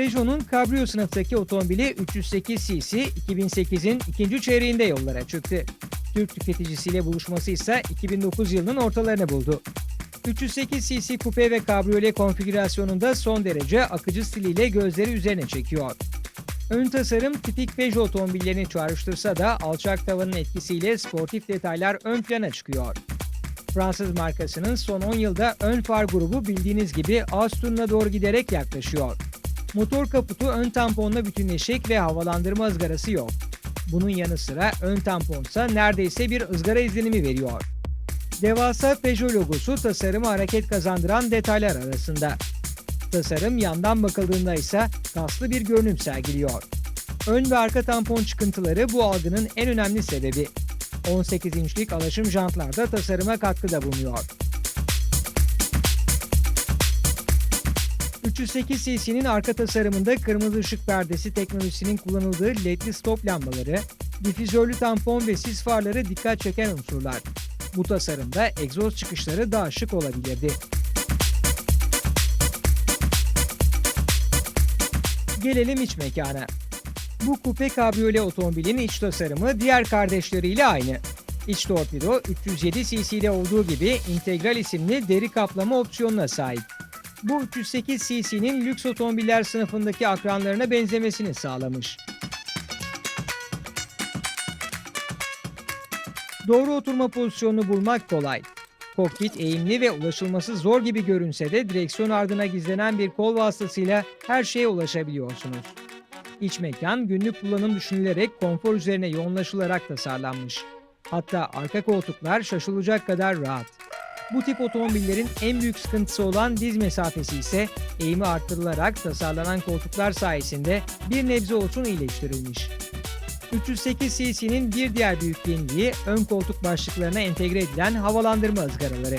Peugeot'un Cabrio sınıftaki otomobili 308 cc 2008'in ikinci çeyreğinde yollara çıktı. Türk tüketicisiyle buluşması ise 2009 yılının ortalarını buldu. 308 cc kupe ve kabriolet konfigürasyonunda son derece akıcı stiliyle gözleri üzerine çekiyor. Ön tasarım tipik Peugeot otomobillerini çağrıştırsa da alçak tavanın etkisiyle sportif detaylar ön plana çıkıyor. Fransız markasının son 10 yılda ön far grubu bildiğiniz gibi turuna doğru giderek yaklaşıyor. Motor kaputu ön tamponla bütünleşik ve havalandırma ızgarası yok. Bunun yanı sıra ön tamponsa neredeyse bir ızgara izlenimi veriyor. Devasa Peugeot logosu tasarımı hareket kazandıran detaylar arasında. Tasarım yandan bakıldığında ise kaslı bir görünüm sergiliyor. Ön ve arka tampon çıkıntıları bu algının en önemli sebebi. 18 inçlik alaşım jantlar da tasarıma katkıda bulunuyor. 308 cc'nin arka tasarımında kırmızı ışık perdesi teknolojisinin kullanıldığı ledli stop lambaları, difüzörlü tampon ve sis farları dikkat çeken unsurlar. Bu tasarımda egzoz çıkışları daha şık olabilirdi. Gelelim iç mekana. Bu kupe kabriolet otomobilin iç tasarımı diğer kardeşleriyle aynı. İç torpido 307 cc'de olduğu gibi integral isimli deri kaplama opsiyonuna sahip. Bu 308 cc'nin lüks otomobiller sınıfındaki akranlarına benzemesini sağlamış. Doğru oturma pozisyonunu bulmak kolay. Kokpit eğimli ve ulaşılması zor gibi görünse de direksiyon ardına gizlenen bir kol vasıtasıyla her şeye ulaşabiliyorsunuz. İç mekan günlük kullanım düşünülerek konfor üzerine yoğunlaşılarak tasarlanmış. Hatta arka koltuklar şaşılacak kadar rahat. Bu tip otomobillerin en büyük sıkıntısı olan diz mesafesi ise eğimi arttırılarak tasarlanan koltuklar sayesinde bir nebze olsun iyileştirilmiş. 308 cc'nin bir diğer büyük yeniliği ön koltuk başlıklarına entegre edilen havalandırma ızgaraları.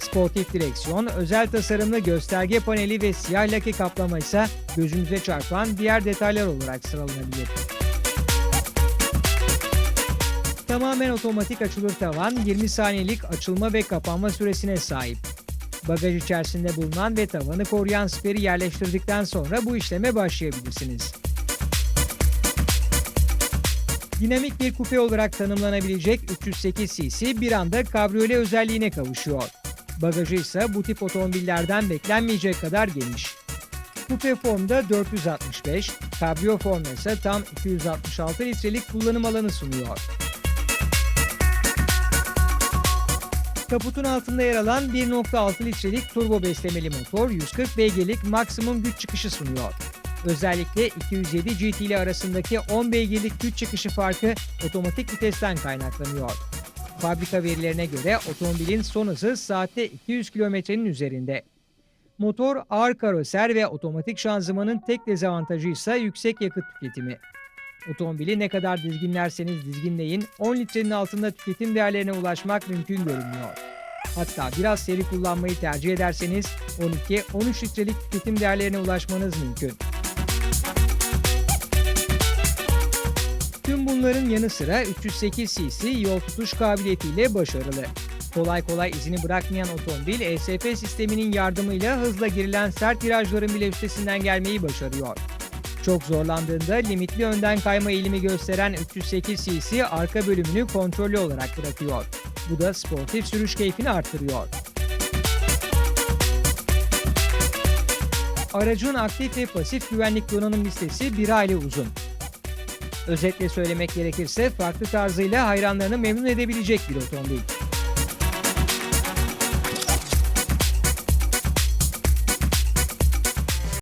Sportif direksiyon, özel tasarımlı gösterge paneli ve siyah lake kaplama ise gözümüze çarpan diğer detaylar olarak sıralanabilir. Tamamen otomatik açılır tavan 20 saniyelik açılma ve kapanma süresine sahip. Bagaj içerisinde bulunan ve tavanı koruyan speri yerleştirdikten sonra bu işleme başlayabilirsiniz. Dinamik bir kupe olarak tanımlanabilecek 308 cc bir anda kabriolet özelliğine kavuşuyor. Bagajı ise bu tip otomobillerden beklenmeyecek kadar geniş. Kupe formda 465, kabrio formda ise tam 266 litrelik kullanım alanı sunuyor. Kaputun altında yer alan 1.6 litrelik turbo beslemeli motor 140 beygirlik maksimum güç çıkışı sunuyor. Özellikle 207 GT ile arasındaki 10 beygirlik güç çıkışı farkı otomatik vitesten kaynaklanıyor. Fabrika verilerine göre otomobilin son hızı saatte 200 kilometrenin üzerinde. Motor ağır karoser ve otomatik şanzımanın tek dezavantajı ise yüksek yakıt tüketimi. Otomobili ne kadar dizginlerseniz dizginleyin 10 litrenin altında tüketim değerlerine ulaşmak mümkün görünmüyor. Hatta biraz seri kullanmayı tercih ederseniz 12-13 litrelik tüketim değerlerine ulaşmanız mümkün. Tüm bunların yanı sıra 308 cc yol tutuş kabiliyetiyle başarılı. Kolay kolay izini bırakmayan otomobil ESP sisteminin yardımıyla hızla girilen sert virajların bile üstesinden gelmeyi başarıyor. Çok zorlandığında limitli önden kayma eğilimi gösteren 308 cc arka bölümünü kontrollü olarak bırakıyor. Bu da sportif sürüş keyfini arttırıyor. Aracın aktif ve pasif güvenlik donanım listesi bir aile uzun. Özetle söylemek gerekirse farklı tarzıyla hayranlarını memnun edebilecek bir otomobil.